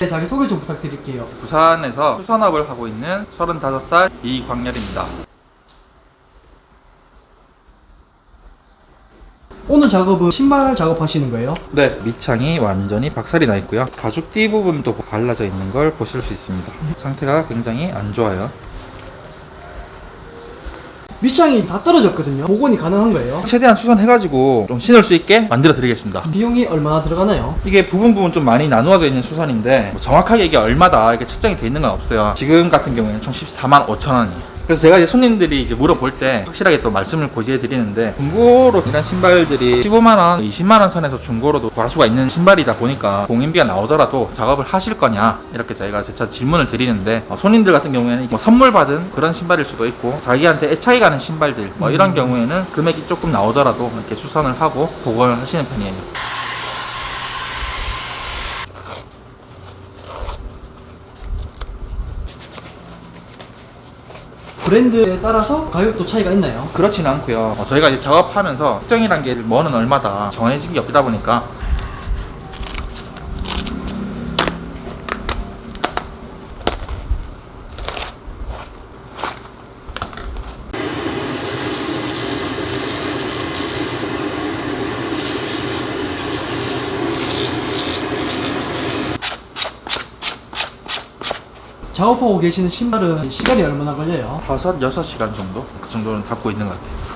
네, 자기 소개 좀 부탁드릴게요. 부산에서 수산업을 하고 있는 35살 이광렬입니다. 오늘 작업은 신발 작업하시는 거예요? 네, 밑창이 완전히 박살이 나 있고요. 가죽 띠 부분도 갈라져 있는 걸 보실 수 있습니다. 상태가 굉장히 안 좋아요. 밑창이 다 떨어졌거든요. 복원이 가능한 거예요? 최대한 수선해가지고 좀 신을 수 있게 만들어 드리겠습니다. 비용이 얼마나 들어가나요? 이게 부분 부분 좀 많이 나누어져 있는 수선인데 뭐 정확하게 이게 얼마다 이게 측정이 돼 있는 건 없어요. 지금 같은 경우에는 총 14만 5천 원이에요. 그래서 제가 이제 손님들이 이제 물어볼 때 확실하게 또 말씀을 고지해 드리는데 중고로 이런 신발들이 15만 원, 20만 원 선에서 중고로도 구할 수가 있는 신발이다 보니까 공인비가 나오더라도 작업을 하실 거냐 이렇게 저희가 재차 질문을 드리는데 어, 손님들 같은 경우에는 뭐 선물 받은 그런 신발일 수도 있고 자기한테 애착이 가는 신발들 뭐 이런 경우에는 금액이 조금 나오더라도 이렇게 수선을 하고 복원을 하시는 편이에요. 브랜드에 따라서 가격도 차이가 있나요? 그렇진 않고요. 어, 저희가 이제 작업하면서 특정이란 게 뭐는 얼마다 정해진 게 없다 보니까 작업하고 계시는 신발은 시간이 얼마나 걸려요? 다섯 여섯 시간 정도 그 정도는 잡고 있는 것 같아요.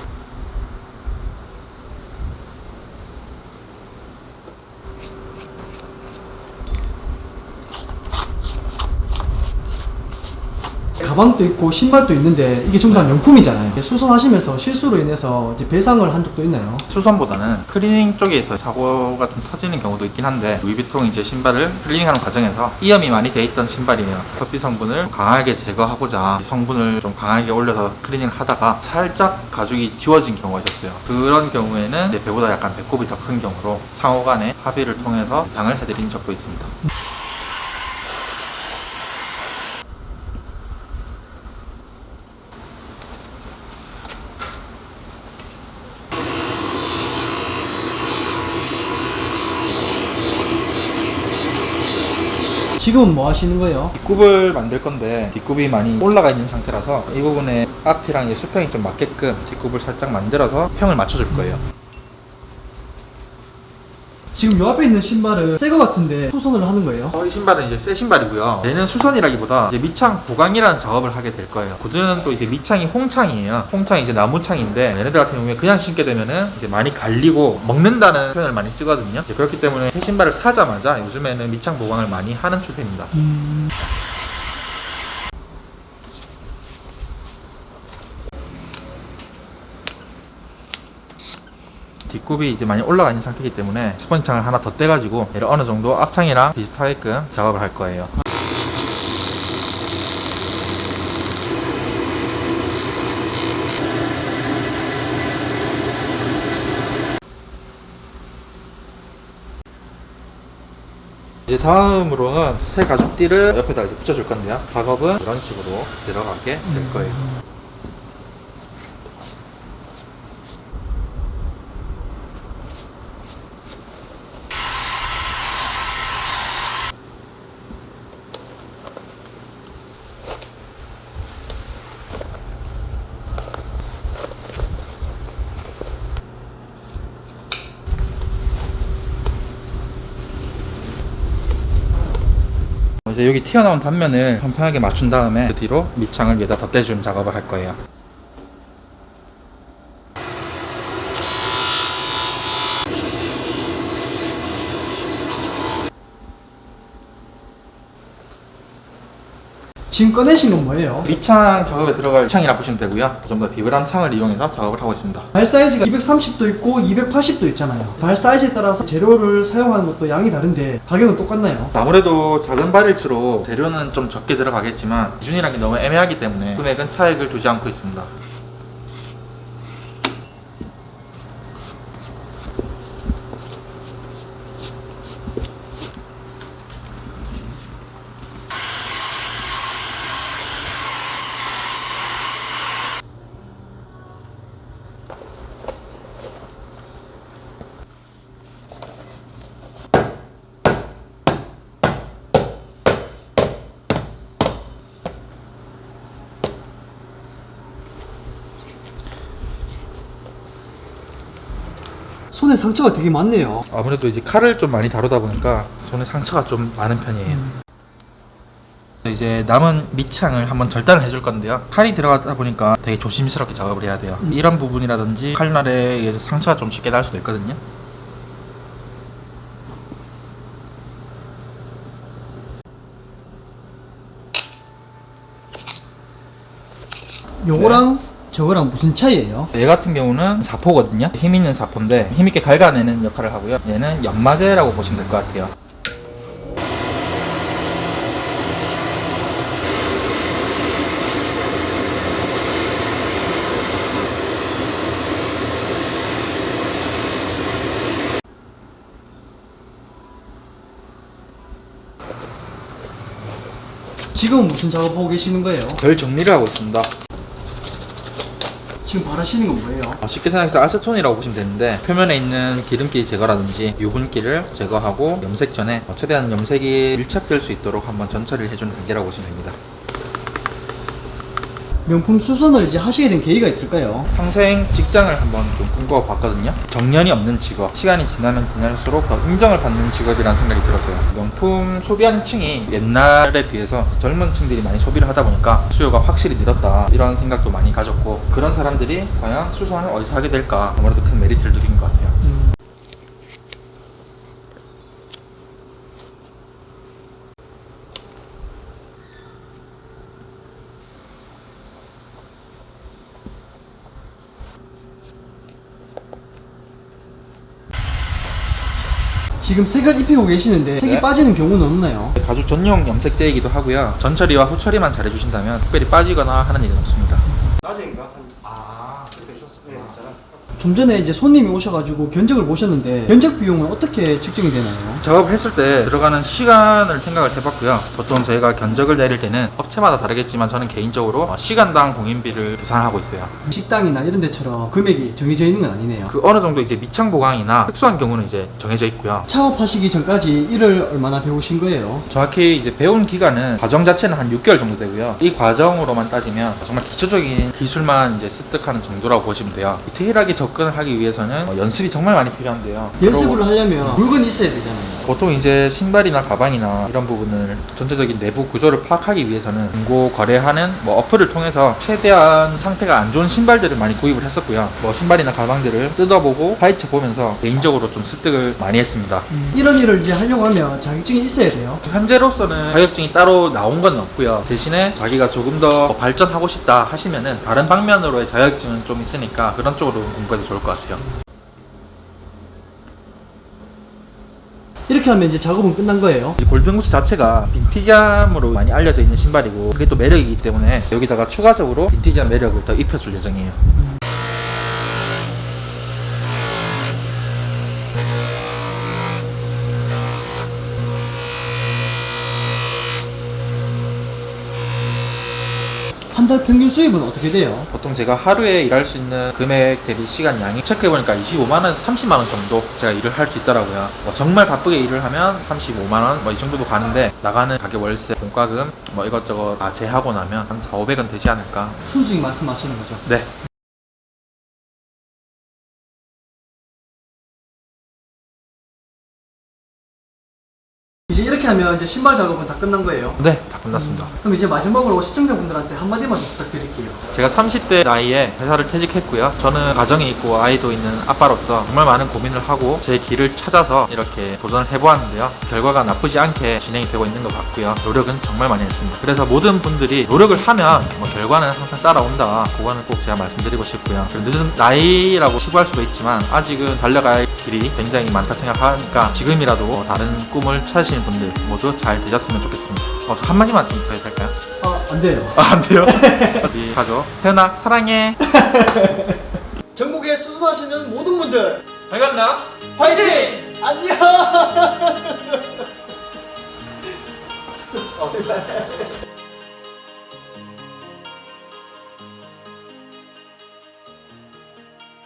가방도 있고 신발도 있는데 이게 전부 다 명품이잖아요. 수선하시면서 실수로 인해서 이제 배상을 한 적도 있나요? 수선보다는 클리닝 쪽에서 사고가 좀 터지는 경우도 있긴 한데 루이비통 이제 신발을 클리닝하는 과정에서 이염이 많이 돼 있던 신발이면 커피 성분을 강하게 제거하고자 이 성분을 좀 강하게 올려서 클리닝을 하다가 살짝 가죽이 지워진 경우가 있었어요. 그런 경우에는 이제 배보다 약간 배꼽이 더 큰 경우로 상호 간의 합의를 통해서 배상을 해드린 적도 있습니다. 지금은 뭐 하시는 거예요? 뒷굽을 만들 건데 뒷굽이 많이 올라가 있는 상태라서 이 부분에 앞이랑 이제 수평이 좀 맞게끔 뒷굽을 살짝 만들어서 평을 맞춰줄 거예요. 지금 요 앞에 있는 신발은 새 거 같은데 수선을 하는 거예요? 어, 이 신발은 이제 새 신발이고요. 얘는 수선이라기보다 이제 밑창 보강이라는 작업을 하게 될 거예요. 고드는 또 이제 밑창이 홍창이에요. 홍창이 이제 나무창인데 얘네들 같은 경우에 그냥 신게 되면은 이제 많이 갈리고 먹는다는 표현을 많이 쓰거든요. 이제 그렇기 때문에 새 신발을 사자마자 요즘에는 밑창 보강을 많이 하는 추세입니다. 음... 뒷굽이 이제 많이 올라가 있는 상태이기 때문에 스펀지 창을 하나 더 떼가지고 얘를 어느 정도 앞창이랑 비슷하게끔 작업을 할 거예요. 이제 다음으로는 새 가죽띠를 옆에다 이제 붙여줄 건데요. 작업은 이런 식으로 들어가게 될 거예요. 이제 여기 튀어나온 단면을 평평하게 맞춘 다음에 그 뒤로 밑창을 위에다 덧대주는 작업을 할 거예요. 지금 꺼내신 건 뭐예요? 밑창 작업에 들어갈 창이라 보시면 되고요. 좀 더 비브람 창을 이용해서 작업을 하고 있습니다. 발 사이즈가 230도 있고 280도 있잖아요. 발 사이즈에 따라서 재료를 사용하는 것도 양이 다른데 가격은 똑같나요? 아무래도 작은 발일수록 재료는 좀 적게 들어가겠지만 기준이라는 게 너무 애매하기 때문에 금액은 차액을 두지 않고 있습니다. 손에 상처가 되게 많네요. 아무래도 이제 칼을 좀 많이 다루다 보니까 손에 상처가 좀 많은 편이에요. 이제 남은 밑창을 한번 절단을 해줄 건데요. 칼이 들어가다 보니까 되게 조심스럽게 작업을 해야 돼요. 음. 이런 부분이라든지 칼날에 의해서 상처가 좀 쉽게 날 수도 있거든요. 요거랑 저거랑 무슨 차이예요? 얘 같은 경우는 사포거든요. 힘 있는 사포인데 힘 있게 갉아내는 역할을 하고요. 얘는 연마제라고 보시면 될 것 같아요. 지금은 무슨 작업하고 계시는 거예요? 별 정리를 하고 있습니다. 지금 바라시는 건 뭐예요? 어, 쉽게 생각해서 아세톤이라고 보시면 되는데 표면에 있는 기름기 제거라든지 유분기를 제거하고 염색 전에 어, 최대한 염색이 밀착될 수 있도록 한번 전처리를 해주는 단계라고 보시면 됩니다. 명품 수선을 이제 하시게 된 계기가 있을까요? 평생 직장을 한번 좀 꿈꿔 봤거든요. 정년이 없는 직업, 시간이 지나면 지날수록 더 인정을 받는 직업이라는 생각이 들었어요. 명품 소비하는 층이 옛날에 비해서 젊은 층들이 많이 소비를 하다 보니까 수요가 확실히 늘었다. 이런 생각도 많이 가졌고 그런 사람들이 과연 수선을 어디서 하게 될까 아무래도 큰 메리트를 느낀 것 같아요. 음, 지금 색을 입히고 계시는데 색이 네. 빠지는 경우는 없나요? 가죽 전용 염색제이기도 하고요. 전처리와 후처리만 잘해주신다면 특별히 빠지거나 하는 일은 없습니다. 낮에인가? 아, 그렇게 하셨어요. 좀 전에 이제 손님이 오셔가지고 견적을 보셨는데 견적 비용은 어떻게 측정이 되나요? 작업했을 때 들어가는 시간을 생각을 해봤고요. 보통 저희가 견적을 내릴 때는 업체마다 다르겠지만 저는 개인적으로 어, 시간당 공인비를 계산하고 있어요. 식당이나 이런 데처럼 금액이 정해져 있는 건 아니네요. 그 어느 정도 이제 밑창 보강이나 특수한 경우는 이제 정해져 있고요. 창업하시기 전까지 일을 얼마나 배우신 거예요? 정확히 이제 배운 기간은 과정 자체는 한 6개월 정도 되고요. 이 과정으로만 따지면 정말 기초적인 기술만 이제 습득하는 정도라고 보시면 돼요. 디테일하게 접근을 하기 위해서는 어, 연습이 정말 많이 필요한데요. 연습을 하려면 물건이 있어야 되잖아요. 보통 이제 신발이나 가방이나 이런 부분을 전체적인 내부 구조를 파악하기 위해서는 중고 거래하는 뭐 어플을 통해서 최대한 상태가 안 좋은 신발들을 많이 구입을 했었고요. 뭐 신발이나 가방들을 뜯어보고 파헤쳐 보면서 개인적으로 좀 습득을 많이 했습니다. 이런 일을 이제 하려고 하면 자격증이 있어야 돼요. 현재로서는 자격증이 따로 나온 건 없고요. 대신에 자기가 조금 더 발전하고 싶다 하시면은 다른 방면으로의 자격증은 좀 있으니까 그런 쪽으로 공부해도 좋을 것 같아요. 이렇게 하면 이제 작업은 끝난 거예요. 이 골든구스 자체가 빈티지함으로 많이 알려져 있는 신발이고 그게 또 매력이기 때문에 여기다가 추가적으로 빈티지한 매력을 더 입혀줄 예정이에요. 한 달 평균 수입은 어떻게 돼요? 보통 제가 하루에 일할 수 있는 금액 대비 시간 양이 체크해보니까 25만원, 30만원 정도 제가 일을 할 수 있더라고요. 뭐 정말 바쁘게 일을 하면 35만원 뭐 이 정도도 가는데 나가는 가게 월세, 공과금 뭐 이것저것 다 제하고 나면 한 4, 500원 되지 않을까. 순수익 말씀하시는 거죠. 네. 이제 이렇게 하면 이제 신발 작업은 다 끝난 거예요. 네, 다 끝났습니다. 그럼 이제 마지막으로 시청자분들한테 한마디만 좀 부탁드릴게요. 제가 30대 나이에 회사를 퇴직했고요. 저는 가정이 있고 아이도 있는 아빠로서 정말 많은 고민을 하고 제 길을 찾아서 이렇게 도전을 해보았는데요. 결과가 나쁘지 않게 진행이 되고 있는 것 같고요. 노력은 정말 많이 했습니다. 그래서 모든 분들이 노력을 하면 뭐 결과는 항상 따라온다. 그거는 꼭 제가 말씀드리고 싶고요. 그 늦은 나이라고 시구할 수도 있지만 아직은 달려갈 길이 굉장히 많다 생각하니까 지금이라도 다른 꿈을 찾으시는 분들 모두 잘 되셨으면 좋겠습니다. 어, 저 한마디만 좀 더 해도 될까요? 아, 안 돼요. 아, 안 돼요? 어디 가죠? 태연아, 사랑해. 전국에 수선하시는 모든 분들 잘 갔나? 화이팅! 안녕!